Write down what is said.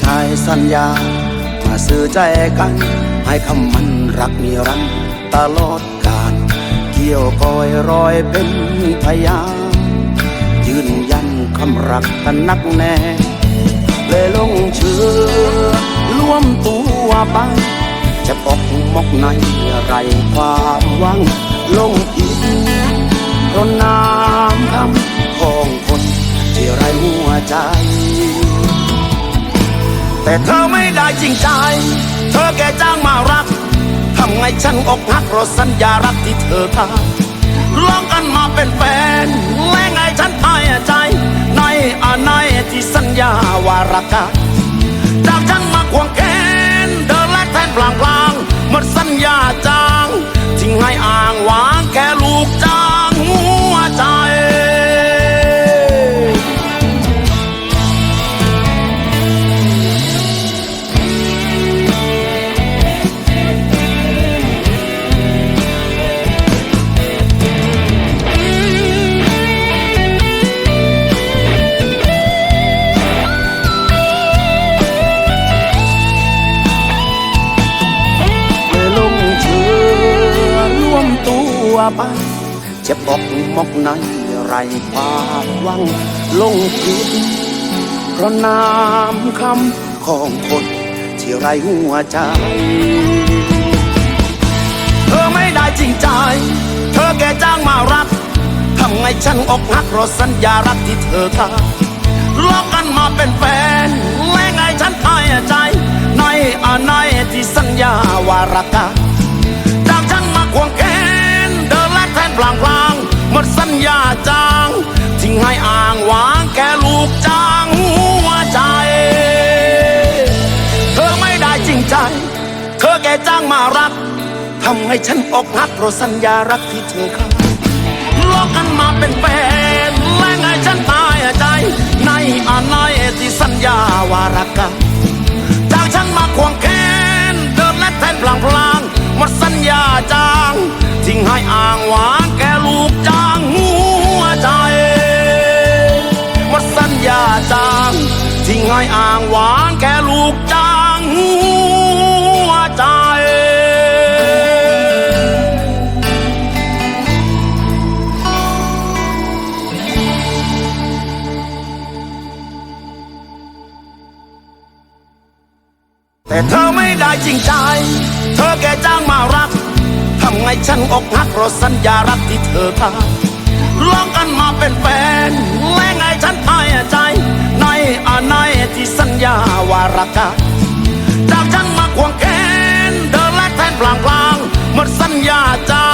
ชายสัญญา มาซื้อใจกัน ให้คำมันรักนิรันตลอดกาลเกี่ยวก้อยรอยเป็นพยานยืนยันคำรักกันนักแน่เลยลงเชื่อร่วมตัวไป จะปกมกในไรความหวัง ลงอินราะน้ำคำของคนที่ไรหัวใจ แต่เธอไม่ได้จริงใจ เธอแกจ้างมารัก ทำไงฉันอกหักเพราะสัญญารักที่เธอทำลองกันมาเป็นแฟน และไงฉันพายใจ ในอาในที่สัญญาว่ารักกัน ไปจ็บอกมกในไรความวังลงคิดเพราะน้ำคำของคนที่ไรหัวใจ เธอไม่ได้จริงใจ เธอแกจ้างมารักทำไงฉันอกหักเพราะสัญญารักที่เธอทำลอกกันมาเป็นแฟนและไงฉันตายใจในอาในที่สัญญาว่ารักกันจากฉันมาควงแข พลางพลางหมดสัญญาจางทิ้งให้อ่างวางแค่ลูกจางหัวใจ เธอไม่ได้จริงใจ เธอแก่จ้างมารักทำให้ฉันอกหักเพราะสัญญารักที่เธอขาดลอกกันมาเป็นแฟน ทิ้งให้อ่างวางแกลูกจางหัวใจแต่เธอไม่ได้จริงใจ เธอแก่จ้างมารัก ทำไงฉันอกหักเพราะสัญญารักที่เธอทำลองกันมาเป็นแฟน และไงฉันตายใจ ในอาใน ที่สัญญาว่ารักกันจากฉันมาควงแขนเดินและแทนพลางพลางๆหมดสัญญาจางทิ้งให้อ่างวา